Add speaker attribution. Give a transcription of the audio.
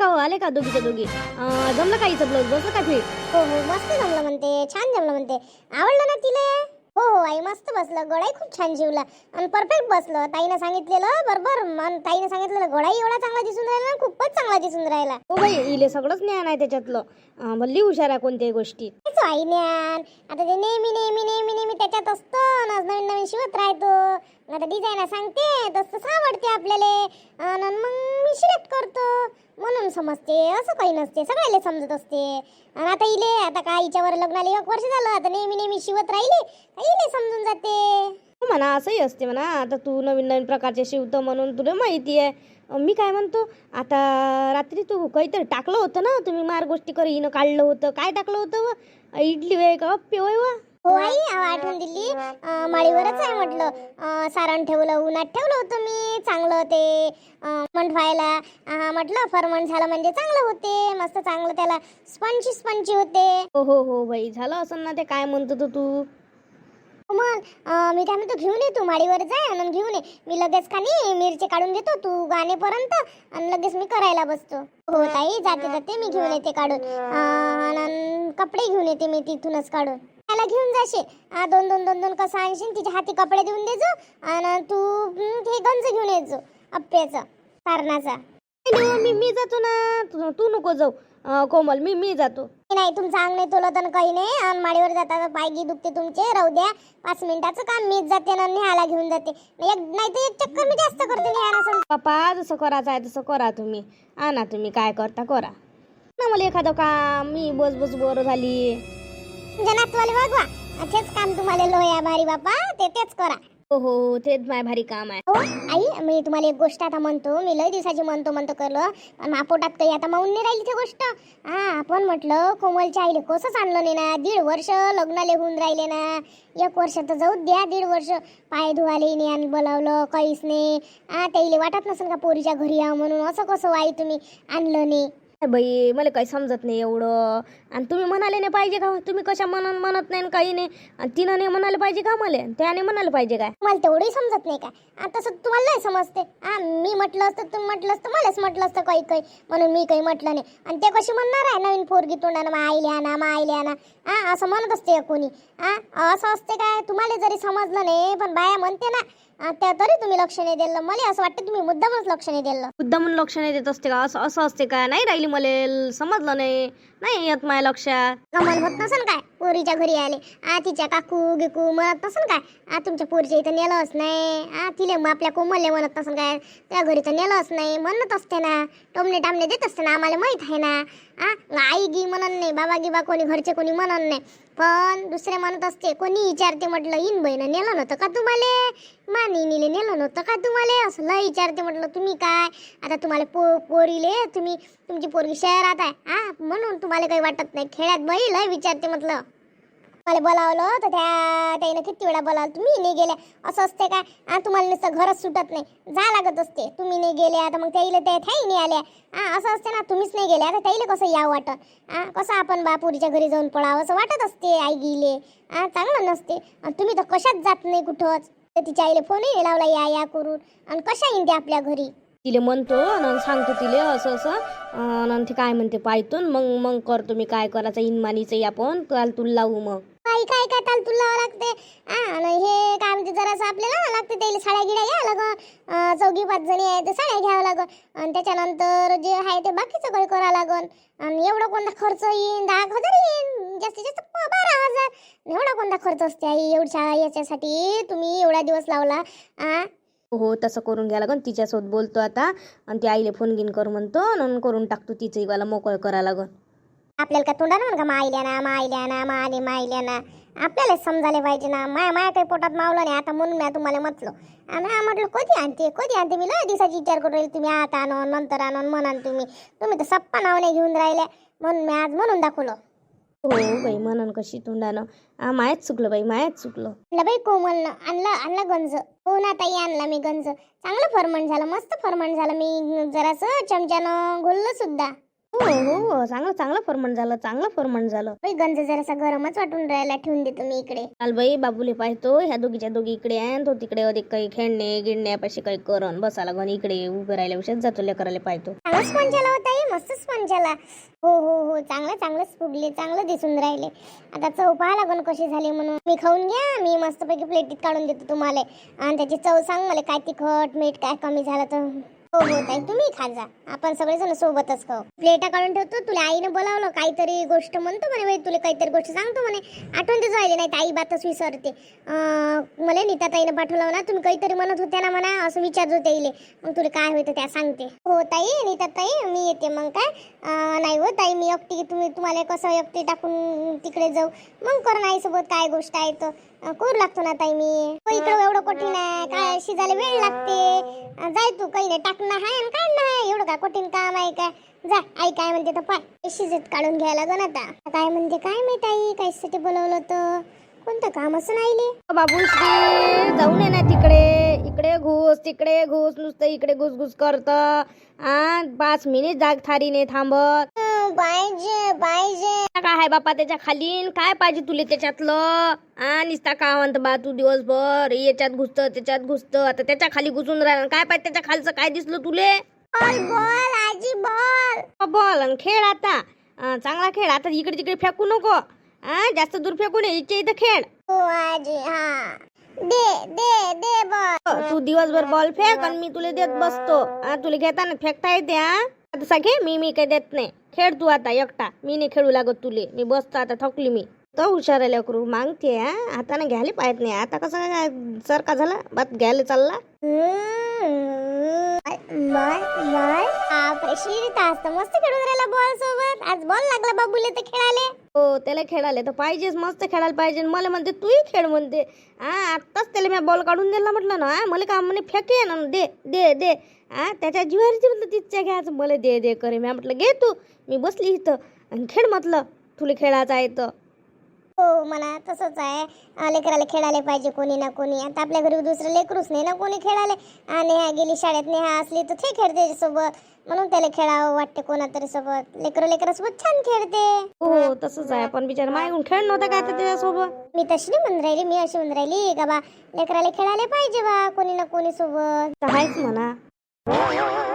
Speaker 1: का हो? आले का दोघीच्या दोघी? अं, जमलं का हिचं ब्लाऊज बसलं का फिट
Speaker 2: हो हो मस्त जमलं म्हणते. छान जमलं म्हणते. आवडलं ना तिला? हो हो आई मस्त बसलं. गळाही खूप छान शिवला. आणि परफेक्ट बसलं. ताईनं सांगितलेलं बरोबर. मन ताईनं सांगितलेलं गळाही एवढा चांगला दिसून राहिला ना खूपच चांगला दिसून राहिला.
Speaker 1: हो बाई इले सगळंच ज्ञान आहे त्याच्यातलं. अं, भल्ली हुशार आहे कोणत्याही गोष्टीत.
Speaker 2: तेच आई ज्ञान. आता ते नेहमी नेहमी नेहमी नेहमी त्याच्यात असतं. ना नवीन नवीन शिवत राहतो. आता डिझाईन सांगते तसं आवडते आपल्याला. आणि मग म्हणून समजते असं काही नसते सगळ्याला समजत असते. आणि आता इले आता काय हिच्यावर लग्नाला एक वर्ष झालं आता नेहमी नेहमी शिवत राहिले इले समजून जाते?
Speaker 1: हो म्हणा असंही असते म्हणा. आता तू नवीन नवीन प्रकारचे शिवतं म्हणून तुला माहिती आहे. मी काय म्हणतो आता रात्री तू काहीतरी टाकलं होतं ना तुम्ही मार गोष्टी कर काढलं होतं. काय टाकलं होतं व? इडली वय का अप्पे वय वा?
Speaker 2: हो आई आठवण दिली. माळीवरच आहे म्हटलं. सारण ठेवलं उन्हात ठेवलं होतं मी. चांगलं ते व्हायला. अं, म्हटलं फरमंट झालं म्हणजे चांगलं होते. मस्त चांगलं त्याला स्पंची स्पंची होते.
Speaker 1: हो हो हो बाई. झालं असं ना ते काय म्हणतो तो? तू
Speaker 2: मग मी काय म्हणतो घेऊन ये तू माडीवर जाय आणि घेऊन ये. मी लगेच का नाही मिरची काढून घेतो तू गाणेपर्यंत. आणि लगेच मी करायला बसतो. हो ताई जाते जाते मी घेऊन येते काढून. कपडे घेऊन येते मी तिथूनच काढून. त्याला घेऊन जाशील. आ, दोन दोन दोन दोन कसं आणशील? तिच्या हाती कपडे देऊन देजो आणि तू हं, गंज घेऊन येजो अप्प्याचा सारणाचा
Speaker 1: नाही, मी मी जातो ना. तू- नको जाऊ. कोमल मी मी जातो.
Speaker 2: नाही तुमचं अंग नाही तुला तर काही नाही. आणि माडीवर जाता पायगी दुखते तुमचे. राहू द्या. पाच मिनिटाचं काम. मीच जाते ना निहाला घेऊन जाते. एक नाही तर एक चक्कर मी जास्त करते निहाला
Speaker 1: बापा जसं करायचं आहे तसं करा तुम्ही. आणा तुम्ही काय करता करा. ना मला एखादं काम. मी बस बस बोर झाली.
Speaker 2: तुमच्या नातवाले वागवा. तेच काम तुम्हाला लोया भारी बापा ते तेच करा.
Speaker 1: हो हो तेच माय भारी काम आहे.
Speaker 2: हो आई मी तुम्हाला एक गोष्ट आता म्हणतो मी लय दिवसाची म्हणतो म्हणतो करलं पण मापोटात काही आता माऊन नाही राहिली ती गोष्ट. हा आपण म्हटलं कोमलच्या आईले कसंच आणलं नाही ना दीड वर्ष लग्नाले होऊन राहिले ना एक वर्ष तर जाऊ द्या दीड वर्ष. पाय धुवाले नाही आणि बोलावलं काहीच नाही. हा त्याईले वाटत नसेल का पोरीच्या घरी या म्हणून असं कसं आई तुम्ही आणलं नाही?
Speaker 1: बाई मला काही समजत नाही एवढं. आणि तुम्ही म्हणाले नाही पाहिजे का? तुम्ही कशा म्हणून म्हणत नाही आणि काही नाही. आणि तिनं नाही म्हणायला पाहिजे का मला? त्याने म्हणायला पाहिजे काय?
Speaker 2: मला तेवढंही समजत नाही का आता तसं तुम्हाला नाही समजते. हा मी म्हटलं असतं तुम्ही म्हटलं असतं मलाच म्हटलं असतं काही काही. म्हणून मी काही म्हटलं नाही. आणि ते कशी म्हणणार आहे नवीन पोरगी तोंडानं? मा आईले आणा मा आईले आणा. हा असं म्हणत असते कोणी. हा असं असते काय? तुम्हाला जरी समजलं नाही पण बाया म्हणते ना त्या तरी तुम्ही लक्ष नाही दिलं. मला असं वाटतं तुम्ही मुद्दामच लक्ष नाही दिलं.
Speaker 1: मुद्दामून लक्ष नाही देत असते का? असं असं असते का? नाही राहिली मला. समजलं नाही. नाही येत माझ्या लक्षात.
Speaker 2: कमल होत नसन काय? पोरीच्या घरी आले. आ तिच्या काकू गिकू म्हणत नसन काय? आ तुमच्या पोरीच्या इथं नेलंच नाही. आ तिले मग आपल्या कोमलले म्हणत नसन काय? त्या घरी तर नेलंच नाही. म्हणत असते ना. टोमणे टामणे देत असते ना. आम्हाला माहीत आहे ना. आ गी म्हणत नाही बाबा गिबा कोणी घरचे कोणी म्हणत नाही. पण दुसरे म्हणत असते कोणी विचारते म्हटलं इन बहिण नेलं नव्हतं का तुम्हाला? मानिनीले नेलं नव्हतं का तुम्हाला? असं लय विचारते म्हटलं तुम्ही काय? आता तुम्हाला पो पोरीले तुम्ही तुमची पोरगी शहरात आहे हा म्हणून तुम्हाला काही वाटत नाही. खेड्यात बाई लय विचारते म्हटलं. मला बोलावलं तर त्या ताईनं किती वेळा बोलावलं तुम्ही नाही गेल्या असं असते काय? आणि तुम्हाला नुसतं घरच सुटत नाही. जा लागत असते. तुम्ही नाही गेल्या तर मग त्याईले त्या थाई नाही आल्या. हा असं असते ना तुम्हीच नाही गेल्या तर त्याईले कसं यावं वाटत? हा कसं आपण बापुरीच्या घरी जाऊन पळावं? असं वाटत असते आई गेले. हा चांगलं नसते. आणि तुम्ही तर कशात जात नाही कुठंच? तर तिच्या आईले फोनही लावला या या करून. आणि कशा येईन ते आपल्या घरी?
Speaker 1: तिले म्हणतो आणि सांगतो तिले असं असं. आणि ते काय म्हणते पायतून मग मग करतो मी काय करायचं? इनमानीचं आपण काल तुला लावू मग.
Speaker 2: काही काय काय ताल तुला लावावं लागते आणि हे काय म्हणते जरासं आपल्याला लागते ते साड्या गिड्या घ्यावं लागन चौघी पाच जणी आहे ते साड्या घ्यावं लागन आणि त्याच्यानंतर जे आहे ते बाकीचं काही करावं लागन. आणि एवढा कोणता खर्च येईन? दहा एक हजार येईन? जास्तीत जास्त बारा हजार. एवढा कोणता खर्च असते आई? एवढ्या याच्यासाठी तुम्ही एवढा दिवस लावला. आ?
Speaker 1: हो तसं करून घ्या लागन. तिच्यासोबत बोलतो आता. आणि ती आईले फोन गिन कर म्हणतो. आणि करून टाकतो. तिचंही मला मोकळ करा लागन.
Speaker 2: आपल्याला काय तोंडानं म्हण का मायल्या ना मायल्या ना माने मायल्या ना. आपल्याला समजायला पाहिजे ना. माया माया काही पोटात मावलं नाही. आता म्हणून मी तुम्हाला म्हटलं. आणि हा म्हटलं कधी आणते? कधी आणते? मी लय दिवसाची विचार करून राहील. तुम्ही आता आणून नंतर आणून म्हणाल तुम्ही. तुम्ही तर सप्पा नावने घेऊन राहिले म्हणून मी आज म्हणून दाखवलं.
Speaker 1: हो बाई म्हणून कशी तोंडानं. हा मायाच चुकलं बाई मायाच चुकलं.
Speaker 2: म्हणलं बाई कोमलनं आणलं आणलं गंज. हो ना ताई आणला मी गंज. चांगलं फरमंट झालं मस्त फरमंट झालं. मी जरासं चमच्यानं घोललं सुद्धा. हो
Speaker 1: हो हो. चांगलं चांगलं फरमंट झालं चांगलं फरमंट झालं.
Speaker 2: बाई गंज जरासा गरमच वाटून राहायला ठेवून देतो मी इकडे.
Speaker 1: चाल बाई बाबूले पाहतो ह्या दोघीच्या दोघी इकडे आहे आणि तो तिकडे अधिक काही खेळणे गिळण्यापाशी काही करण बसायला घरी इकडे उभे राहिल्या विषयात जातो लेकराले पाहतो.
Speaker 2: चांगला स्पंज झाला होता हे मस्त स्पंज झाला हो हो हो. चांगलं चांगलंच फुगले चांगलं दिसून राहिले. आता चव पाहा लागून कशी झाली म्हणून. मी खाऊन घ्या मी मस्तपैकी प्लेटीत काढून देतो तुम्हाला. आणि त्याची चव सांग मला काय तिखट मीठ काय कमी झालं तर. हो हो ताई तुम्ही खात जा. आपण सगळेजण सोबतच खाऊ. प्लेटा काढून ठेवतो तुला आईनं बोलावलं काहीतरी गोष्ट म्हणतो म्हणे बाई तुला काहीतरी गोष्ट सांगतो म्हणे. आठवण देतो राहिली नाही आई बातच विसरते. मला नीता ताईनं पाठवलं ना तुम्ही काहीतरी म्हणत होत्या ना म्हणा असं विचारत होते इले. मग तुला काय होतं त्या सांगते. हो ताई नीता ताई मी येते मग काय? नाही हो ताई मी एकटी तुम्ही तुम्हाला कसं एकटी टाकून तिकडे जाऊ? मग कर आईसोबत सोबत काय गोष्ट आहे तर. अं, करू लागतो ना ताई मी. हो, इकडं एवढं कठीण आहे काय शिजायला वेळ लागते. जाय तू काही नाही टाक. टाकणं आहे आणि काढणं आहे एवढं काय कठीण काम आहे काय? जा आई काय म्हणते तर पाय. शिजत काढून घ्यायला लागन आता. काय म्हणते काय माहीत आई कायसाठी बोलवलं तर कोणतं काम असं नाही
Speaker 1: बाबू जाऊन ये ना तिकडे. इकडे घुस तिकडे घुस नुसतं इकडे घुस घुस करत. आ पाच मिनिट जाग थारीने थांबत.
Speaker 2: पाहिजे पाहिजे.
Speaker 1: काय आहे बापा त्याच्याखाली? काय पाहिजे तुले त्याच्यातलं? आ निसता का म्हणत बा तू दिवसभर. याच्यात घुसत त्याच्यात घुसत. आता त्याच्याखाली घुसून राहिलं. काय पाहिजे त्याच्या खालचं? काय दिसलं तुले?
Speaker 2: बॉल बॉल आजी बॉल.
Speaker 1: बॉल आणि खेळ आता. चांगला खेळ. आता इकडे तिकडे फेकू नको. आ जास्त दूर फेकू नये इथे इथं खेळ.
Speaker 2: हो आजी हा. दे दे दे बॉल.
Speaker 1: तू दिवसभर बॉल फेक आणि मी तुला देत बसतो. आ, तुला घेताना फेकता येते हा आता सगळे मी मी काही देत नाही. खेळ तू आता एकटा. मी नाही खेळू लागत तुले. मी बसतो आता थकली मी. तो हुशार आहे लेकरू. मागते हा? आता ना घ्यायला पाहत नाही. आता कसं काय सरका झाला? बात घ्यायला चालला?
Speaker 2: बॉल बॉल मस्त खेळून राहिला बॉल सोबत. आज बॉल लागला बाबूले तर खेळाले
Speaker 1: हो त्याला खेळायला तर पाहिजेच मस्त खेळायला पाहिजे. मला म्हणते तूही खेळ म्हणते. हा आत्ताच त्याला मी बॉल काढून दिला म्हटलं ना हा, मला का म्हणे फेके ना दे दे दे. हा त्याच्या जिवारीची म्हटलं तिच्या घ्यायचं मला दे दे करे. मी म्हटलं घे तू. मी बसली इथं. आणि खेळ म्हटलं तुला खेळायचं आहे तर.
Speaker 2: हो मला तसंच आहे. लेकराला खेळायला पाहिजे कोणी ना कोणी. आता आपल्या घरी दुसरं लेकरूच नाही ना कोणी खेळाले आणि नेहा गेली शाळेत नेहा असली तर ते खेळते सोबत. म्हणून त्याला खेळावं वाटते कोणातरी सोबत. लेकरं लेकरासोबत छान खेळते.
Speaker 1: हो तसंच आहे. पण बिचार मागून खेळ नव्हता काय आता त्याच्यासोबत.
Speaker 2: मी तशी नाही म्हणून राहिली मी अशी म्हणून राहिली का बा लेकराला खेळायला पाहिजे बा कोणी ना कोणी सोबत.
Speaker 1: तर आहेच म्हणा.